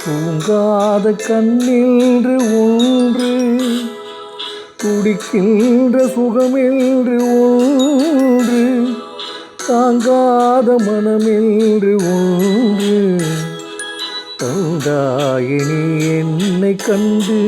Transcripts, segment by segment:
தூங்காத கண்ணின்று ஒன்று துடிக்கின்ற சுகமென்று ஒன்று தாங்காத மனமென்று ஒன்று தந்தாயினி என்னை கண்டு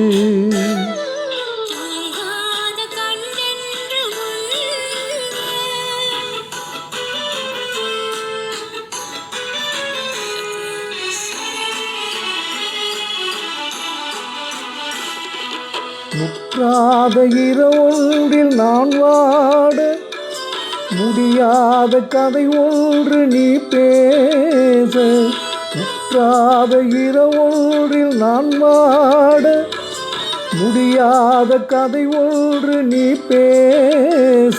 முற்றாத இரவொன்றில் நான் வாட முடியாத கதை ஒன்று நீ பேச. முற்றாத இரவொன்றில் நான் வாட முடியாத கதை ஒன்று நீ பேச.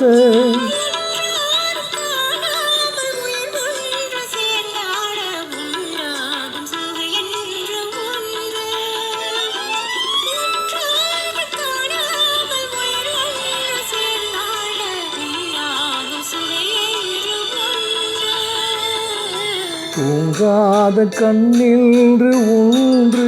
தூங்காத கண்ணின்று ஒன்று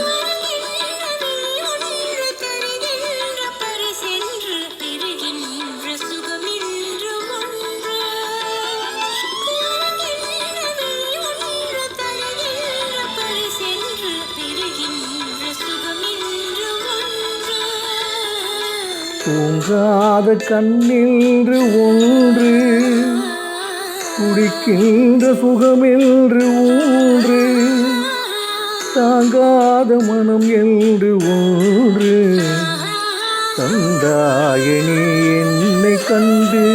தூங்காத கண்ணின்று ஒன்று குடிக்கின்ற சுகமென்று ஒன்று தாங்காத மனம் என்று ஒன்று. தந்தாயனி என்னை கண்டு